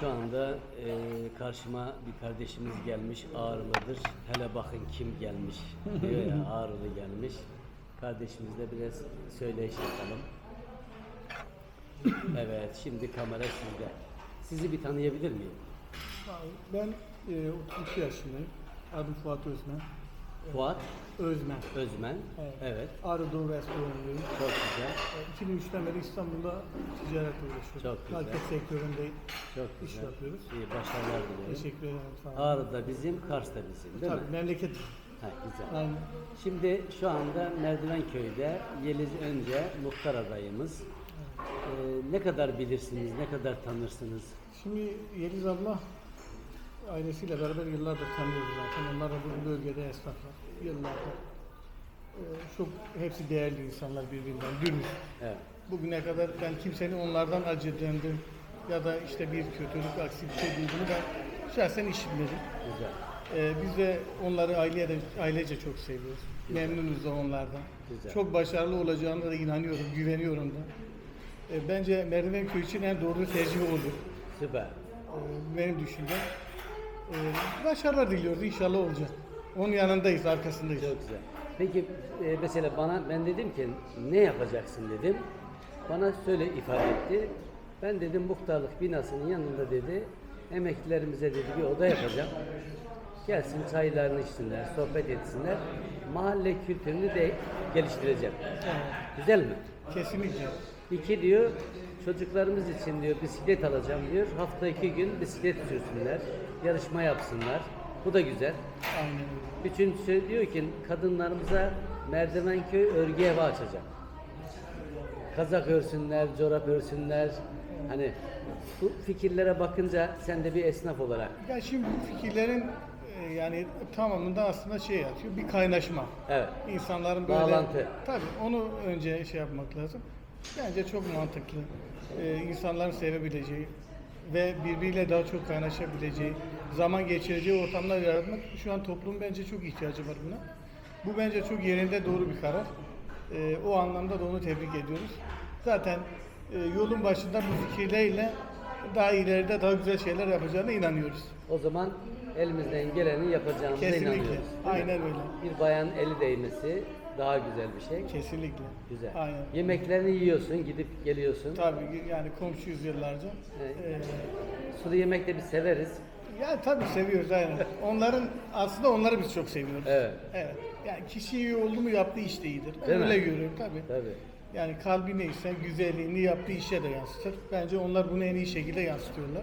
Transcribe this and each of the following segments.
şu anda e, karşıma bir kardeşimiz gelmiş Ağrılı'dır. Hele bakın kim gelmiş diyor ya Ağrılı gelmiş. Kardeşimizle biraz söyleyiş yapalım. Evet şimdi kamera sizde. Sizi bir tanıyabilir miyim? Ben e, 32 yaşındayım. Adım Fuat Özmen. Fuat Özmen. Özmen. Evet. Evet. Ağrı Doğu restoranındayım. Çok güzel. E, 2003'ten beri İstanbul'da ticaretle uğraşıyorum. Çok güzel. Market sektöründe Çok iş güzel. yapıyoruz. İyi başarılar diliyorum. Teşekkür ederim. Sağ olun. Ağrı'da bizim, Kars'ta bizim değil Tabii mi? memleket. Ha, güzel. Aynen. Şimdi şu anda Merdivenköy'de Yeliz Önce muhtar adayımız. Ee, ne kadar bilirsiniz, ne kadar tanırsınız? Şimdi Yeliz abla ailesiyle beraber yıllardır tanıyoruz zaten. Onlar da bu bölgede esnaflar. Yıllardır. E, çok hepsi değerli insanlar birbirinden. Dürüst. Evet, Bugüne kadar ben kimsenin onlardan acıdığını ya da işte bir kötülük, aksi bir şey duyduğunu ben şahsen işitmedim. güzel. Ee, biz de onları aileye de, ailece çok seviyoruz. Memnunuz da onlardan. Güzel. Çok başarılı olacağına da inanıyorum, güveniyorum da. Ee, bence Merdivenköy için en doğru tercih olur. Süper. Ee, benim düşüncem. Ee, başarılar diliyoruz, inşallah olacak. Onun yanındayız, arkasındayız. Çok güzel. Peki e, mesela bana ben dedim ki ne yapacaksın dedim. Bana şöyle ifade etti. Ben dedim muhtarlık binasının yanında dedi emeklilerimize dedi bir oda yapacağım. Gelsin çaylarını içsinler, sohbet etsinler. Mahalle kültürünü de geliştireceğim. Güzel mi? Kesinlikle. İki diyor, çocuklarımız için diyor bisiklet alacağım diyor. Hafta iki gün bisiklet sürsünler, yarışma yapsınlar. Bu da güzel. Aynen. Üçüncüsü diyor ki kadınlarımıza Merdivenköy örgü evi açacağım. Kazak örsünler, çorap örsünler. Hani bu fikirlere bakınca sen de bir esnaf olarak. Ya şimdi bu fikirlerin e, yani tamamında aslında şey yatıyor, bir kaynaşma. Evet. İnsanların böyle... Bağlantı. Tabii onu önce şey yapmak lazım. Bence çok mantıklı. Ee, insanların sevebileceği ve birbiriyle daha çok kaynaşabileceği, zaman geçireceği ortamlar yaratmak şu an toplumun bence çok ihtiyacı var buna. Bu bence çok yerinde doğru bir karar. Ee, o anlamda da onu tebrik ediyoruz. Zaten e, yolun başında bu fikirlerle daha ileride daha güzel şeyler yapacağına inanıyoruz. O zaman elimizden geleni yapacağımıza Kesinlikle. inanıyoruz. değil mi? Aynen öyle. Bir bayan eli değmesi daha güzel bir şey. Kesinlikle. Güzel. Aynen. Yemeklerini yiyorsun, gidip geliyorsun. Tabii yani komşuyuz yıllarca. Evet. Ee, Sulu yemek de biz severiz. ya tabii seviyoruz aynen. Onların aslında onları biz çok seviyoruz. Evet. Evet. Yani kişi iyi oldu mu yaptığı iş de iyidir. Ben Değil mi? öyle görüyorum tabii. Tabii. Yani kalbi neyse güzelliğini yaptığı işe de yansıtır. Bence onlar bunu en iyi şekilde yansıtıyorlar.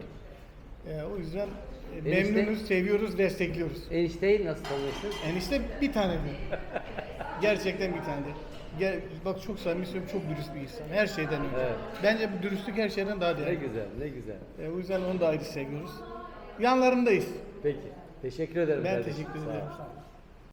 Ee, o yüzden e, Enişte- memnunuz, seviyoruz, destekliyoruz. Enişteyi nasıl tanıyorsun? Enişte bir tanedir. Gerçekten bir tanedir. Gel, bak çok samimi söylüyorum, çok dürüst bir insan. Her şeyden önce. Evet. Bence bu dürüstlük her şeyden daha Ne değerli. güzel, ne güzel. E, o yüzden onu da ayrı seviyoruz. Yanlarındayız. Peki. Teşekkür ederim. Ben kardeşim. teşekkür Sağ ol. ederim. Sağ olun.